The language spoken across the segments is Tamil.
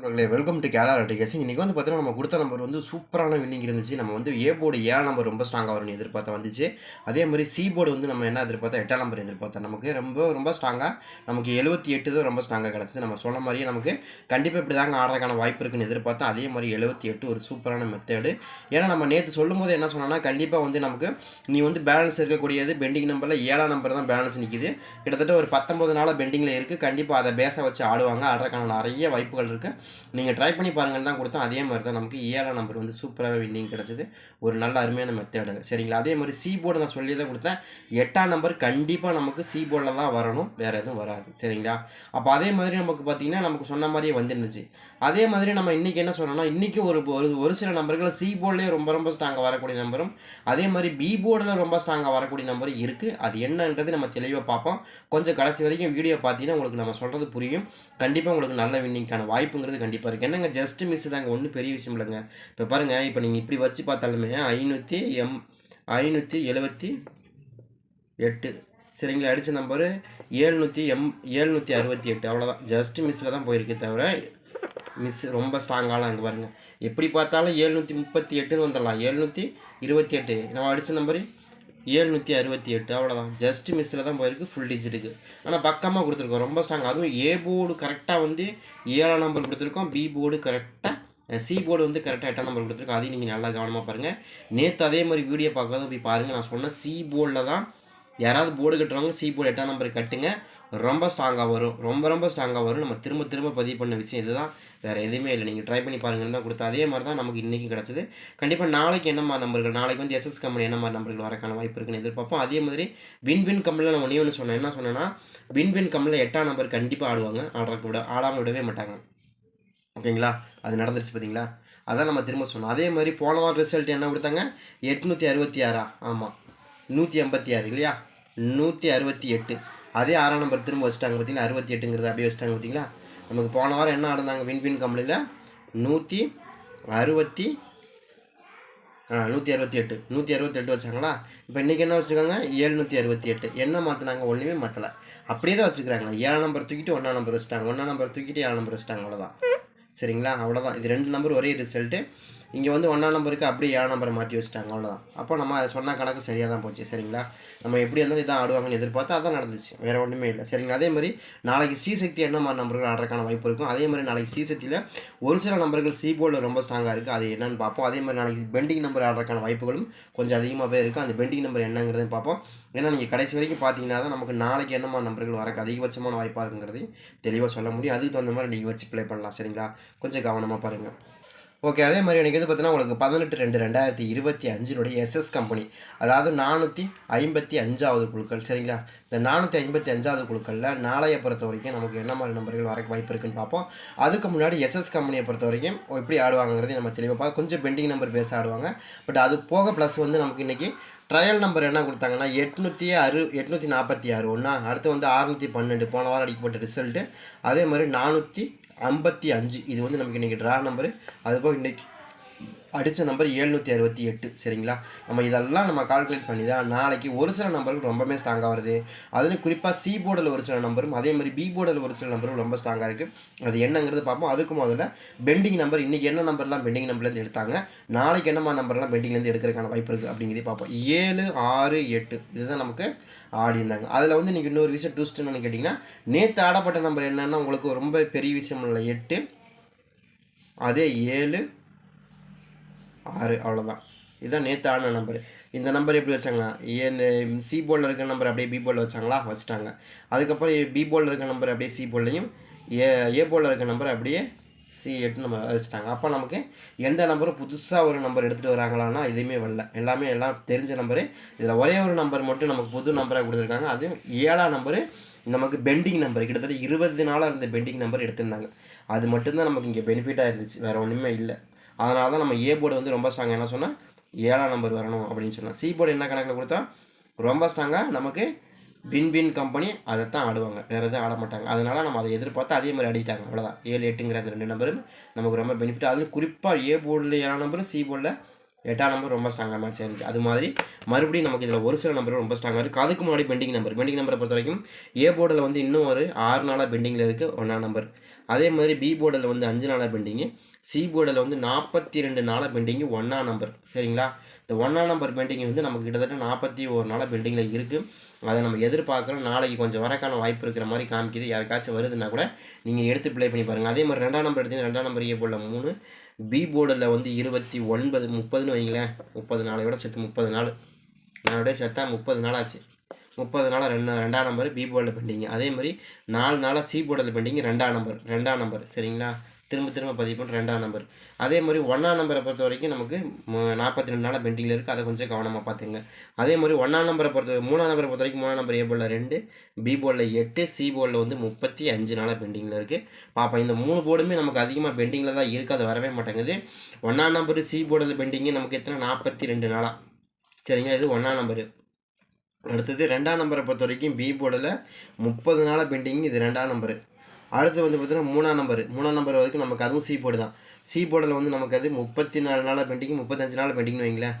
நண்பர்களே வெல்கம் டு கேலா ரெட்டிகேஷன் இன்றைக்கி வந்து பார்த்தீங்கன்னா நம்ம கொடுத்த நம்பர் வந்து சூப்பரான வின்னிங் இருந்துச்சு. நம்ம வந்து ஏ போர்டு ஏழாம் நம்பர் ரொம்ப ஸ்ட்ராங்காக வரும்னு எதிர்பார்த்தா வந்துச்சு. அதே மாதிரி சி போர்டு வந்து நம்ம என்ன எதிர்பார்த்தா எட்டாம் நம்பர் எதிர்பார்த்தோம். நமக்கு ரொம்ப ரொம்ப ஸ்ட்ராங்காக நமக்கு எழுபத்தி எட்டு தான் ரொம்ப ஸ்ட்ராங்காக கிடச்சிது. நம்ம சொன்ன மாதிரியே நமக்கு கண்டிப்பாக இப்படி தாங்க ஆடுறதுக்கான வாய்ப்பு இருக்குன்னு எதிர்பார்த்தோம். அதே மாதிரி எழுபத்தி எட்டு ஒரு சூப்பரான மெத்தேடு ஏன்னா நம்ம நேற்று சொல்லும் போது என்ன சொன்னோன்னா கண்டிப்பாக வந்து நமக்கு நீ வந்து பேலன்ஸ் இருக்கக்கூடியது பெண்டிங் நம்பரில் ஏழாம் நம்பர் தான் பேலன்ஸ் நிற்கிது கிட்டத்தட்ட ஒரு பத்தொம்பது நாளாக பெண்டிங்கில் இருக்குது கண்டிப்பாக அதை பேச வச்சு ஆடுவாங்க. ஆடுறதுக்கான நிறைய வாய்ப்புகள் இருக்குது நீங்கள் ட்ரை பண்ணி பாருங்கன்னு தான் கொடுத்தோம் அதே மாதிரி தான் நமக்கு ஏழாம் நம்பர் வந்து சூப்பராகவே வின்னிங் கிடச்சிது. ஒரு நல்ல அருமையான மெத்தேடு சரிங்களா? அதே மாதிரி சி போர்டு நான் சொல்லி தான் கொடுத்தேன். எட்டாம் நம்பர் கண்டிப்பாக நமக்கு சி போர்டில் தான் வரணும். வேறு எதுவும் வராது. சரிங்களா? அப்போ அதே மாதிரி நமக்கு பார்த்தீங்கன்னா நமக்கு சொன்ன மாதிரியே வந்துருந்துச்சு. அதே மாதிரி நம்ம இன்றைக்கி என்ன சொல்லணும்னா இன்றைக்கி ஒரு ஒரு ஒரு சில நம்பர்கள் சி போர்டிலே ரொம்ப ரொம்ப ஸ்ட்ராங்காக வரக்கூடிய நம்பரும் அதே மாதிரி பி போர்டில் ரொம்ப ஸ்ட்ராங்காக வரக்கூடிய நம்பரும் இருக்குது அது என்னன்றது நம்ம தெளிவாக பார்ப்போம். கொஞ்சம் கடைசி வரைக்கும் வீடியோ பார்த்தீங்கன்னா உங்களுக்கு நம்ம சொல்கிறது புரியும். கண்டிப்பாக உங்களுக்கு நல்ல வின்னிங்கான வாய்ப்புங்கிறது கண்டிப்பாக இருக்குது என்னங்க ஜஸ்ட் மிஸ் தாங்க. ஒன்றும் பெரிய விஷயம் இல்லைங்க. இப்போ பாருங்கள் இப்போ நீங்கள் இப்படி வச்சு பார்த்தாலுமே ஐநூற்றி எம் ஐநூற்றி எழுபத்தி எட்டு. சரிங்களா? அடித்த நம்பரு ஏழ்நூற்றி எம் ஏழ்நூற்றி அறுபத்தி எட்டு. அவ்வளோதான் ஜஸ்ட் மிஸ்ஸில் தான் போயிருக்கே தவிர மிஸ் ரொம்ப ஸ்ட்ராங்காலாம் அங்கே பாருங்கள் எப்படி பார்த்தாலும் ஏழ்நூற்றி முப்பத்தி எட்டுன்னு வந்துடலாம். ஏழ்நூற்றி இருபத்தி எட்டு. நம்ம அடித்த நம்பரு ஏழ்நூற்றி அறுபத்தி எட்டு. அவ்வளோதான் ஜஸ்ட் மிஸ்ஸில் தான் போயிருக்கு. ஃபுல் டிஜிட்டுக்கு ஆனால் பக்கமாக கொடுத்துருக்கோம். ரொம்ப ஸ்ட்ராங் அதுவும் ஏ போர்டு கரெக்டாக வந்து ஏழாம் நம்பர் கொடுத்துருக்கோம். பி போர்டு கரெக்டாக சி போர்டு வந்து கரெக்டாக எட்டாம் நம்பர் கொடுத்துருக்கோம். அதையும் நீங்கள் நல்லா கவனமாக பாருங்கள் நேற்று அதே மாதிரி வீடியோ பார்க்காத போய் பாருங்கள் நான் சொன்ன சி போர்டில் தான் யாராவது போர்டு கட்டுறவங்க சி போர்டு எட்டாம் நம்பர் கட்டுங்க. ரொம்ப ஸ்ட்ராங்காக வரும். ரொம்ப ரொம்ப ஸ்ட்ராங்காக வரும். நம்ம திரும்ப திரும்ப பதிவு பண்ண விஷயம் இதுதான். வேறு எதுவுமே இல்லை. நீங்கள் ட்ரை பண்ணி பாருங்கன்னு தான் கொடுத்தா அதே மாதிரி தான் நமக்கு இன்றைக்கி கிடச்சிது. கண்டிப்பாக நாளைக்கு என்ன மாதிரி நம்பர்கள்? நாளைக்கு வந்து எஸ்எஸ் கம்பெனி என்ன மாதிரி நம்பர்கள் வரக்கான வாய்ப்பு இருக்குன்னு எதிர்பார்ப்போம். அதே மாதிரி வின் வின் கம்பெனியில் நம்ம ஒன்றே ஒன்று சொன்னேன். என்ன சொன்னேன்னா வின் வின் கம்பெனியில் எட்டாம் நம்பர் கண்டிப்பாக ஆடுவாங்க. ஆடுறக்கு விட ஆடாமல் விடவே மாட்டாங்க. ஓகேங்களா? அது நடந்துருச்சு பார்த்தீங்களா? அதான் நம்ம திரும்ப சொன்னோம். அதே மாதிரி போன வாரம் ரிசல்ட் என்ன கொடுத்தாங்க? எட்நூற்றி அறுபத்தி ஆறா? ஆமாம் நூற்றி ஐம்பத்தி ஆறு இல்லையா? நூற்றி அறுபத்தி எட்டு. அதே ஆறாம் நம்பர் திரும்ப வச்சுட்டாங்க பார்த்தீங்களா? அறுபத்தி எட்டுங்கிறது அப்படியே வச்சுட்டாங்க பார்த்தீங்களா? நமக்கு போன வாரம் என்ன ஆடுனாங்க வின்வின் கம்பெனியில் நூற்றி அறுபத்தி ஆ நூற்றி அறுபத்தி எட்டு. நூற்றி அறுபத்தி எட்டு வச்சாங்களா? இப்போ இன்றைக்கி என்ன வச்சுருக்காங்க? ஏழ்நூற்றி அறுபத்தி எட்டு. என்ன மாற்றினாங்க ஒன்றுமே மாற்றலை அப்படியே தான் வச்சுக்கிறாங்க ஏழாம் நம்பர் தூக்கிட்டு ஒன்றாம் நம்பர் வச்சுட்டாங்க. ஒன்றாம் நம்பர் தூக்கிட்டு ஏழாம் நம்பர் வச்சுட்டாங்க. அவ்வளோதான் சரிங்களா? அவ்வளோதான் இது ரெண்டு நம்பர் ஒரே ரிசல்ட்டு இங்கே வந்து ஒன்றாம் நம்பருக்கு அப்படியே ஏழாம் நம்பரை மாற்றி வச்சுட்டாங்க அவ்வளோதான் அப்போ நம்ம சொன்ன கணக்கு சரியாக தான் போச்சு சரிங்களா? நம்ம எப்படி இருந்தாலும் இதான் ஆடுவாங்கன்னு எதிர்பார்த்து அதான் நடந்துச்சு வேறு ஒன்றுமே இல்லை சரிங்களா? அதே மாதிரி நாளைக்கு சி சக்தி என்ன மாதிரி நம்பர்கள் ஆடுறதுக்கான வாய்ப்பு இருக்கும்? அதே மாதிரி நாளைக்கு சி சக்தியில் ஒரு சில நம்பர்கள் சி போர்டில் ரொம்ப ஸ்ட்ராங்காக இருக்குது அது என்னன்னு பார்ப்போம். அதே மாதிரி நாளைக்கு பெண்டிங் நம்பர் ஆடுறதுக்கான வாய்ப்புகளும் கொஞ்சம் அதிகமாகவே இருக்குது அந்த பெண்டிங் நம்பர் என்னங்கிறதையும் பார்ப்போம். ஏன்னா நீங்கள் கடைசி வரைக்கும் பார்த்தீங்கன்னா தான் நமக்கு நாளைக்கு என்ன மாதிரி நம்பர்கள் வரக்கு அதிகபட்சமான வாய்ப்பாக இருக்குங்கிறதையும் தெளிவாக சொல்ல முடியும். அதுக்கு தகுந்த மாதிரி நீங்கள் வச்சு ப்ளே பண்ணலாம் சரிங்களா? கொஞ்சம் கவனமாக பாருங்கள் ஓகே அதே மாதிரி எனக்கு வந்து பார்த்தீங்கன்னா உங்களுக்கு பதினெட்டு ரெண்டு ரெண்டாயிரத்தி இருபத்தி அஞ்சினுடைய எஸ்எஸ் கம்பெனி அதாவது நானூற்றி ஐம்பத்தி அஞ்சாவது குழுக்கள் சரிங்களா? இந்த நானூற்றி ஐம்பத்தி அஞ்சாவது குழுக்களில் நாளைய பொறுத்த வரைக்கும் நமக்கு என்ன மாதிரி நம்பர்கள் வரக்கு வாய்ப்பு இருக்குன்னு பார்ப்போம். அதுக்கு முன்னாடி எஸ்எஸ் கம்பெனியை பொறுத்த வரைக்கும் எப்படி ஆடுவாங்கிறதையும் நம்ம தெளிவாக பார்க்க கொஞ்சம் பெண்டிங் நம்பர் பேச ஆடுவாங்க. பட் அது போக ப்ளஸ் வந்து நமக்கு இன்றைக்கி ட்ரையல் நம்பர் என்ன கொடுத்தாங்கன்னா எட்நூற்றி அறு எட்நூற்றி நாற்பத்தி ஆறு. ஒன்றா அடுத்து வந்து அறுநூற்றி பன்னெண்டு. போன வாரம் அடிக்கப்பட்ட ரிசல்ட்டு அதே மாதிரி நானூற்றி ஐம்பத்தி அஞ்சு. இது வந்து நமக்கு இன்றைக்கி ட்ரா நம்பரு அதுபோல் இன்றைக்கி அடித்த நம்பர் ஏழ்நூற்றி அறுபத்தி எட்டு சரிங்களா? நம்ம இதெல்லாம் நம்ம கால்குலேட் பண்ணி தான் நாளைக்கு ஒரு சில நம்பருக்கு ரொம்பவே ஸ்ட்ராங்காக வருது. அதுலேயும் குறிப்பாக சி போர்டில் ஒரு சில நம்பரும் அதே மாதிரி பி போர்டில் ஒரு சில நம்பரும் ரொம்ப ஸ்ட்ராங்காக இருக்குது அது என்னங்கிறது பார்ப்போம். அதுக்கு முதல்ல பெண்டிங் நம்பர் இன்றைக்கி என்ன நம்பர்லாம் பெண்டிங் நம்பர்லேருந்து எடுத்தாங்க? நாளைக்கு என்னமா நம்பர்லாம் பெண்டிங்லேருந்து எடுக்கிறதுக்கான வாய்ப்பு இருக்குது அப்படிங்கிறதே பார்ப்போம். ஏழு ஆறு எட்டு இதுதான் நமக்கு ஆடி இருந்தாங்க. அதில் வந்து நீங்கள் இன்னொரு விஷயம் டூஸ்ட் என்னன்னு கேட்டிங்கன்னா நேற்று ஆடப்பட்ட நம்பர் என்னென்னா உங்களுக்கு ரொம்ப பெரிய விஷயம் இல்லை. எட்டு அதே ஏழு ஆறு அவ்வளோதான் இதுதான் நேற்று ஆடின நம்பர். இந்த நம்பர் எப்படி வச்சாங்கன்னா ஏ இந்த சி போர்டில் இருக்கிற நம்பர் அப்படியே பி போர்டில் வச்சாங்களா? வச்சுட்டாங்க. அதுக்கப்புறம் பி போர்டில் இருக்கிற நம்பர் அப்படியே சி போர்ட்லையும் ஏ ஏ போர்டில் இருக்கிற நம்பர் அப்படியே சி எட்டு நம்ம வச்சுட்டாங்க. அப்போ நமக்கு எந்த நம்பரும் புதுசாக ஒரு நம்பர் எடுத்துகிட்டு வராங்களான்னா எதுவுமே வரல. எல்லாமே எல்லாம் தெரிஞ்ச நம்பரு. இதில் ஒரே ஒரு நம்பர் மட்டும் நமக்கு புது நம்பராக கொடுத்துருக்காங்க. அதுவும் ஏழாம் நம்பரு நமக்கு பெண்டிங் நம்பர் கிட்டத்தட்ட இருபது நாளாக இருந்த பெண்டிங் நம்பர் எடுத்திருந்தாங்க. அது மட்டும்தான் நமக்கு இங்கே பெனிஃபிட்டாக இருந்துச்சு. வேறு ஒன்றுமே இல்லை. அதனால தான் நம்ம ஏ போர்டு வந்து ரொம்ப ஸ்ட்ராங் என்ன சொன்னால் ஏழாம் நம்பர் வரணும் அப்படின்னு சொன்னால் சி போர்டு என்ன கணக்கில் கொடுத்தா ரொம்ப ஸ்ட்ராங்காக நமக்கு வின் வின் கம்பெனி அதை தான் ஆடுவாங்க. வேறு எதுவும் ஆட மாட்டாங்க. அதனால் நம்ம அதை எதிர்பார்த்து அதே மாதிரி ஆடிட்டாங்க. அவ்வளோதான் ஏழு எட்டுங்கிற அந்த ரெண்டு நம்பரும் நமக்கு ரொம்ப பெனிஃபிட் அதுவும் குறிப்பாக ஏ போர்டில் ஏழாம் நம்பரும் சி போர்டில் எட்டாம் நம்பர் ரொம்ப ஸ்ட்ராங்காக மேட்ச் ஆயிருந்துச்சு. அது மாதிரி மறுபடியும் நமக்கு இதில் ஒரு சில நம்பர் ரொம்ப ஸ்ட்ராங்காக இருக்குது அதுக்கு முன்னாடி பெண்டிங் நம்பர் பெண்டிங் நம்பரை பொறுத்த வரைக்கும் ஏ போர்டில் வந்து இன்னும் ஒரு ஆறு நாளாக பெண்டிங்கில் இருக்குது ஒன்றாம் நம்பர் அதே மாதிரி பி போர்டில் வந்து அஞ்சு நாளாக பெண்டிங்கு சி போர்டில் வந்து நாற்பத்தி ரெண்டு நாளாக பெண்டிங்கு ஒன்றா நம்பர். சரிங்களா? இந்த ஒன்றா நம்பர் பெண்டிங் வந்து நமக்கு கிட்டத்தட்ட நாற்பத்தி ஒரு நாளாக பெண்டிங்கில் இருக்குது அதை நம்ம எதிர்பார்க்குறோம். நாளைக்கு கொஞ்சம் வரக்கான வாய்ப்பு இருக்கிற மாதிரி காமிக்குது. யாருக்காச்சும் வருதுன்னா கூட நீங்கள் எடுத்து ப்ளே பண்ணி பாருங்கள் அதே மாதிரி ரெண்டாம் நம்பர் எடுத்தீங்கன்னா ரெண்டாம் நம்பர் ஏ போர்டில் மூணு பி போர்டில் வந்து இருபத்தி ஒன்பது முப்பதுன்னு வைங்களேன். முப்பது நாளையோட சேர்த்து முப்பது நாள். நாளோடய சேர்த்தா முப்பது நாள் ஆச்சு. முப்பது நாளாக ரெண்டு ரெண்டாம் நம்பர் பி போர்டில் பெண்டிங் அதே மாதிரி நாலு நாளாக சி போர்டில் பெண்டிங் ரெண்டாம் நம்பர் ரெண்டாம் நம்பர். சரிங்களா? திரும்ப திரும்ப பதிவு பண்ணுற ரெண்டாம் நம்பர் அதே மாதிரி ஒன்றாம் நம்பரை பொறுத்த வரைக்கும் நமக்கு நாற்பத்தி ரெண்டு நாளாக பெண்டிங்கில் இருக்குது அதை கொஞ்சம் கவனமாக பார்த்துங்க. அதே மாதிரி ஒன்றாம் நம்பரை பொறுத்த மூணாம் நம்பரை பொறுத்த வரைக்கும் மூணாம் நம்பர் ஏ போலில் ரெண்டு பி போலில் எட்டு சி போலில் வந்து முப்பத்தி அஞ்சு நாளாக பெண்டிங்கில் இருக்குது பாப்பா இந்த மூணு போர்டுமே நமக்கு அதிகமாக பெண்டிங்கில் தான் இருக்குது அது வரவே மாட்டேங்குது. ஒன்றாம் நம்பர் சி போர்டில் பெண்டிங்கு நமக்கு எத்தனை? நாற்பத்தி ரெண்டு நாளாக சரிங்களா? இது ஒன்றாம் நம்பரு அடுத்தது ரெண்டாம் நம்பரை பொறுத்த வரைக்கும் பி போர்டில் முப்பது நாளாக பெண்டிங் இது ரெண்டாம் நம்பரு அடுத்து வந்து பார்த்தீங்கன்னா மூணாம் நம்பர் மூணாம் நம்பர் வரைக்கும் நமக்கு அதுவும் சி போர்டு தான். சி போர்டில் வந்து நமக்கு அது முப்பத்தி நாலு நாளாக பெண்டிங் முப்பத்தஞ்சு நாள் பெண்டிங்னு வைங்களேன்.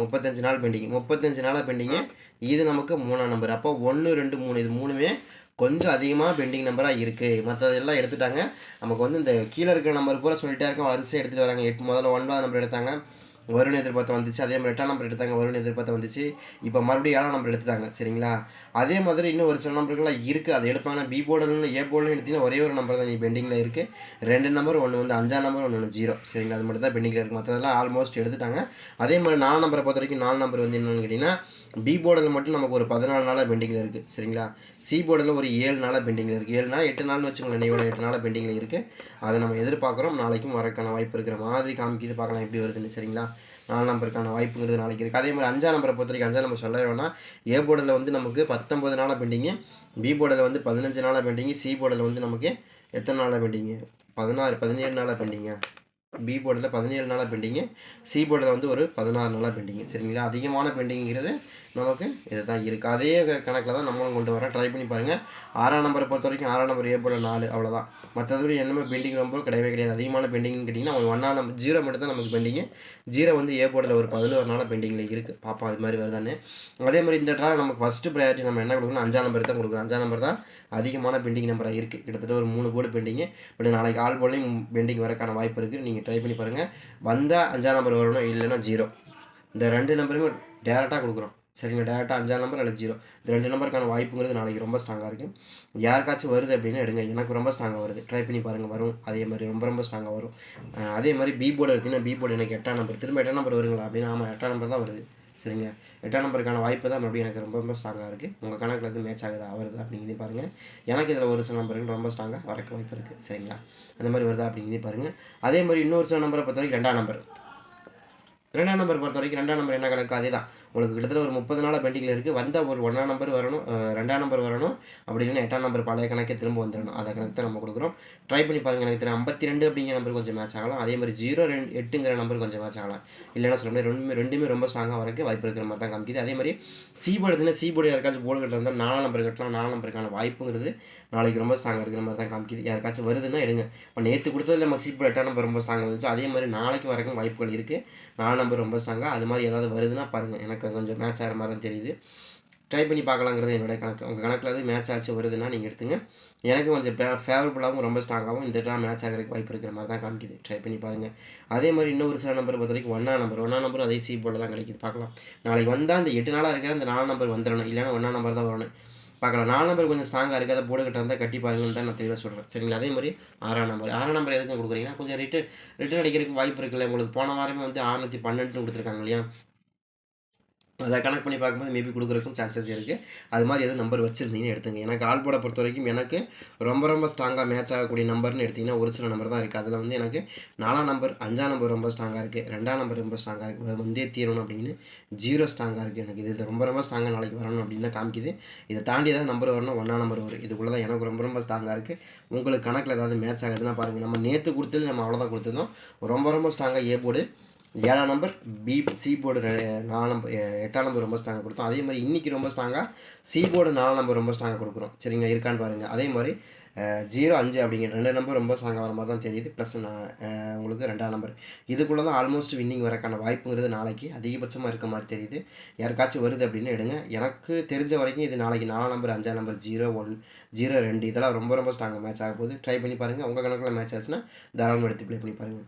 முப்பத்தஞ்சு நாள் பெண்டிங் முப்பத்தஞ்சு நாளாக பெண்டிங்கு இது நமக்கு மூணாம் நம்பர் அப்போ ஒன்று ரெண்டு மூணு இது மூணுமே கொஞ்சம் அதிகமாக பெண்டிங் நம்பராக இருக்குது மற்றதெல்லாம் எடுத்துட்டாங்க. நமக்கு வந்து இந்த கீழே இருக்கிற நம்பர் பூரா சொல்லிட்டே இருக்கோம். வரிசை எடுத்துகிட்டு வராங்க. எட்டு முதல்ல ஒன்பதாம் நம்பர் எடுத்தாங்க. வருண் எதிர்பார்த்து வந்துச்சு. அதே மாதிரி எட்டாம் நம்பர் எடுத்தாங்க வருண் எதிர்பார்த்து வந்துச்சு. இப்போ மறுபடியும் ஏழாம் நம்பர் எடுத்துட்டாங்க சரிங்களா? அதே மாதிரி இன்னும் ஒரு சில நம்பர்கள்லாம் இருக்குது அதை எடுப்பாங்க பி போர்டுன்னு ஏ போர்டுன்னு எடுத்தீங்கன்னா ஒரே ஒரு நம்பர் தான் நீ பெண்டிங்கில் இருக்குது ரெண்டு நம்பர் ஒன்று வந்து அஞ்சாம் நம்பர் ஒன்று ஒன்று ஜீரோ சரிங்களா? அது மட்டும் தான் பெண்டிங்கில் இருக்குது மற்றதெல்லாம் ஆல்மோஸ்ட் எடுத்துட்டாங்க. அதே மாதிரி நாலு நம்பரை பொறுத்த வரைக்கும் நாலு நம்பர் வந்து என்னென்னு கேட்டிங்கன்னா பி போர்டில் மட்டும் நமக்கு ஒரு பதினாலு நாளாக பெண்டிங்கில் இருக்குது சரிங்களா? சி போர்டில் ஒரு ஏழு நாளாக பெண்டிங்கில் இருக்குது ஏழு நாள் எட்டு நாள்னு வச்சுக்கோங்களேன் இன்னையோட எட்டு நாளாக பெண்டிங்கில் இருக்குது அதை நம்ம எதிர்பார்க்குறோம். நாளைக்கும் வரக்கான வாய்ப்பு இருக்கிற மாதிரி காமிக்கிது. பார்க்கலாம் எப்படி வருதுன்னு சரிங்களா? நாலு நம்பருக்கான வாய்ப்புங்கிறது நாளைக்கு இருக்குது அதே மாதிரி அஞ்சாம் நம்பரை பொறுத்த வரைக்கும் அஞ்சாம் நம்பர் சொல்ல வேணாம். ஏ போர்டில் வந்து நமக்கு பத்தொம்பது நாளாக பெண்டிங்கு பி போர்டில் வந்து பதினஞ்சு நாளாக பெண்டிங்கு சி போர்டில் வந்து நமக்கு எத்தனை நாளாக பெண்டிங்கு பதினாறு பதினேழு நாளாக பெண்டிங்க பி போர்டில் பதினேழு நாளாக பெண்டிங்கு சி போர்டில் வந்து ஒரு பதினாறு நாளாக பெண்டிங்கு சரிங்களா? அதிகமான பெண்டிங்கிறது நமக்கு இதுதான் இருக்குது அதே கணக்கில் தான் நம்மளும் கொண்டு வர ட்ரை பண்ணி பாருங்கள் ஆறாம் நம்பரை பொறுத்த வரைக்கும் ஆறாம் நம்பர் ஏ போர்டில் நாலு அவ்வளோதான் மற்றபடி என்னமே பெண்டிங் ரொம்ப கிடையவே கிடையாது. அதிகமான பெண்டிங்னு கேட்டிங்கன்னா ஒரு ஒன்றா நம்பர் ஜீரோ மட்டும் தான் நமக்கு பெண்டிங்கு ஜீரோ வந்து ஏ போர்டில் ஒரு பதினோரு நாளாக பெண்டிங்கில் இருக்குது பாப்பா அது மாதிரி வருதானே அதே மாதிரி இந்த ட்ரா நமக்கு ஃபஸ்ட்டு ப்ரையாரிட்டி நம்ம என்ன கொடுக்கணும்? அஞ்சாம் நம்பர் தான் கொடுக்குறோம் அஞ்சாம் நம்பர் தான் அதிகமான பெண்டிங் நம்பராக இருக்குது கிட்டத்தட்ட ஒரு மூணு போர்டு பெண்டிங்கு பட் நாளைக்கு ஆல் போர்ட்லையும் பெண்டிங் வரக்கான வாய்ப்பு இருக்குது நீங்கள் ட்ரை பண்ணி பாருங்கள் வந்தால் அஞ்சாம் நம்பர் வரணும் இல்லைன்னா ஜீரோ இந்த ரெண்டு நம்பருமே டேரெக்டாக கொடுக்குறோம் சரிங்க டேரெக்டாக அஞ்சாறு நம்பர் அல்ல ஜீரோ இந்த ரெண்டு நம்பருக்கான வாய்ப்புங்கிறது நாளைக்கு ரொம்ப ஸ்ட்ராங்காக இருக்கும் யாருக்காச்சும் வருது அப்படின்னா எடுங்க. எனக்கு ரொம்ப ஸ்ட்ராங்காக வருது. ட்ரை பண்ணி பாருங்கள் வரும். அதே மாதிரி ரொம்ப ரொம்ப ஸ்ட்ராங்காக வரும். அதே மாதிரி பி போர்டு எடுத்தீங்கன்னா பி போர்டு எனக்கு எட்டாம் நம்பர் திரும்ப எட்டாம் நம்பர் வருங்களா அப்படின்னா ஆமாம் எட்டாம் நம்பர் தான் வருது. சரிங்க. எட்டாம் நம்பருக்கான வாய்ப்பு தான் மறுபடியும் எனக்கு ரொம்ப ரொம்ப ஸ்ட்ராங்காக இருக்குது உங்கள் கணக்கில் வந்து மேட்ச் ஆகுதா வருதா அப்படிங்கிறதே பாருங்கள் எனக்கு இதில் ஒரு சில நம்பர்கள் ரொம்ப ஸ்ட்ராங்காக வரக்கு வாய்ப்பு இருக்குது சரிங்களா? அந்த மாதிரி வருதா அப்படிங்கிறதே பாருங்கள் அதே மாதிரி இன்னொரு சில நம்பரை பொறுத்த வரைக்கும் ரெண்டாம் நம்பர் ரெண்டாம் நம்பர் பொறுத்த வரைக்கும் ரெண்டாம் நம்பர் என்ன கணக்கு? அதே தான் உங்களுக்கு கிட்டத்தட்ட ஒரு முப்பது நாளாக பெண்டிங்கில் இருக்குது வந்தால் ஒரு ஒன்றாம் நம்பர் வரணும் ரெண்டாம் நம்பர் வரணும். அப்படி இல்லைன்னா எட்டாம் நம்பர் பழைய கணக்கே திரும்ப வந்துடணும். அதை கணக்கு தான் நம்ம கொடுக்குறோம். ட்ரை பண்ணி பாருங்கள் எனக்கு தெரியும் ஐம்பத்தி ரெண்டு அப்படிங்கிற நம்பர் கொஞ்சம் மேட்ச் ஆகலாம். அதே மாதிரி ஜீரோ ரெண்டு எட்டுங்கிற நம்பர் கொஞ்சம் மேட்ச் ஆகலாம். இல்லைன்னா சொல்ல முடியாது ரெண்டுமே ரெண்டுமே ரொம்ப ஸ்ட்ராங்காக வரக்கு வாய்ப்பு இருக்கிற மாதிரி தான் காமிக்குது. அதே மாதிரி சி போர்டு சி போர்டு யாருக்காச்சும் போர்டு கட்டிருந்தால் நாலாம் நம்பர் கட்டலாம். நாலாம் நம்பருக்கான வாய்ப்புங்கிறது நாளைக்கு ரொம்ப ஸ்ட்ராங்காக இருக்கிற மாதிரி தான் காமிக்குது. யாருக்காச்சும் வருதுன்னா எடுங்க. இப்போ நேற்று கொடுத்ததில் நம்ம சீப்பு போர்டு எட்டாம் நம்பர் ரொம்ப ஸ்ட்ராங்காக வந்துச்சு. அதே மாதிரி நாளைக்கு வரைக்கும் வாய்ப்புகள் இருக்குது நாலு நம்பர் ரொம்ப ஸ்ட்ராங்காக அது மாதிரி ஏதாவது வருதுன்னா பாருங்கள் எனக்கு கொஞ்சம் மேட்ச் ஆகிற மாதிரி தான் தெரியுது. ட்ரை பண்ணி பார்க்கலாங்கிறது என்னோட கணக்கு. உங்கள் கணக்கில் அது மேட்ச் ஆச்சு வருதுன்னா நீங்கள் எடுத்துங்க. எனக்கு கொஞ்சம் ஃபே ஃபேவரபுளாகவும் ரொம்ப ஸ்ட்ராங்காகவும் இந்த டைம் மேட்ச் ஆகிறதுக்கு வாய்ப்பு இருக்கிற மாதிரி தான் காமிக்குது. ட்ரை பண்ணி பாருங்கள் அதே மாதிரி இன்னொரு சில நம்பர் பொறுத்த வரைக்கும் ஒன்றா நம்பர் ஒன்றா நம்பரும் அதே சி போர்டில் தான் கிடைக்குது. பார்க்கலாம். நாளைக்கு வந்தால் அந்த எட்டு நாளாக இருக்கிற அந்த நாலு நம்பர் வந்துடணும். இல்லைன்னா ஒன்றா நம்பர் தான் வரணும். பார்க்கலாம். நாலு நம்பர் கொஞ்சம் ஸ்ட்ராங்காக இருக்குது அதை இருந்தால் கட்டி பாருங்கன்னு தான் நான் தெளிவாக சொல்கிறேன் சரிங்களா? அதே மாதிரி ஆறாம் நம்பர். ஆறாம் நம்பர் எதுக்கு கொடுக்குறீங்கன்னா கொஞ்சம் ரிட்டர்ன் ரிட்டர்ன் அடிக்கிறதுக்கு வாய்ப்பு இருக்குல்ல. உங்களுக்கு போன வாரமே வந்து அறுநூற்றி பன்னெண்டுன்னு கொடுத்துருக்காங்க இல்லையா? அதை கணக்கு பண்ணி பார்க்கும்போது மேபி கொடுக்குறதுக்கும் சான்சஸ் இருக்குது அது மாதிரி எதுவும் நம்பர் வச்சுருந்தீங்கன்னு எடுத்துங்க. எனக்கு ஆல் போட பொறுத்த வரைக்கும் எனக்கு ரொம்ப ரொம்ப ஸ்ட்ராங்காக மேட்ச் ஆகக்கூடிய நம்பர்னு எடுத்திங்கன்னா ஒரு சில நம்பர் தான் இருக்குது அதில் வந்து எனக்கு நாலாம் நம்பர் அஞ்சாம் நம்பர் ரொம்ப ஸ்ட்ராங்காக இருக்குது ரெண்டாம் நம்பர் ரொம்ப ஸ்ட்ராங்காக இருக்குது வந்தே தீரணும் அப்படின்னு ஜீரோ ஸ்ட்ராங்காக இருக்குது எனக்கு. இது ரொம்ப ரொம்ப ஸ்ட்ராங்காக நாளைக்கு வரணும் அப்படின்னு தான் காமிக்குது. இதை தாண்டி ஏதாவது நம்பர் வரணும் ஒன்றாம் நம்பர் வரும். இதுக்குள்ளே தான் எனக்கு ரொம்ப ரொம்ப ஸ்ட்ராங்காக இருக்குது உங்களுக்கு கணக்கில் ஏதாவது மேட்ச் ஆகுதுன்னா பாருங்கள் நம்ம நேற்று கொடுத்தது நம்ம அவ்வளோதான் கொடுத்துருந்தோம். ரொம்ப ரொம்ப ஸ்ட்ராங்காக ஏ போர்டு ஏழாம் நம்பர் பி சி போர்டு ரெ- நம்பர் எட்டாம் நம்பர் ரொம்ப ஸ்ட்ராங்காக கொடுத்தோம். அதே மாதிரி இன்றைக்கி ரொம்ப ஸ்ட்ராங்காக சி போர்டு நாலாம் நம்பர் ரொம்ப ஸ்ட்ராங்காக கொடுக்குறோம். சரிங்க இருக்கான்னு பாருங்கள் அதே மாதிரி ஜீரோ அஞ்சு அப்படிங்கிற ரெண்டு நம்பர் ரொம்ப ஸ்ட்ராங்காக வர மாதிரி தான் தெரியுது. ப்ளஸ் நான் உங்களுக்கு ரெண்டாம் நம்பர் இதுக்குள்ளே தான் ஆல்மோஸ்ட் வின்னிங் வரக்கான வாய்ப்புங்கிறது நாளைக்கு அதிகபட்சமாக இருக்க மாதிரி தெரியுது. யாருக்காச்சும் வருது அப்படின்னு எடுங்க. எனக்கு தெரிஞ்ச வரைக்கும் இது நாளைக்கு நாலாம் நம்பர் அஞ்சாம் நம்பர் ஜீரோ ஒன் ஜீரோ ரெண்டு இதெல்லாம் ரொம்ப ரொம்ப ஸ்ட்ராங்காக மேட்ச் ஆக போகுது. ட்ரை பண்ணி பாருங்கள் உங்கள் கணக்கில் மேட்ச் ஆச்சுன்னா தாராளமாக எடுத்து ப்ளே பண்ணி பாருங்கள்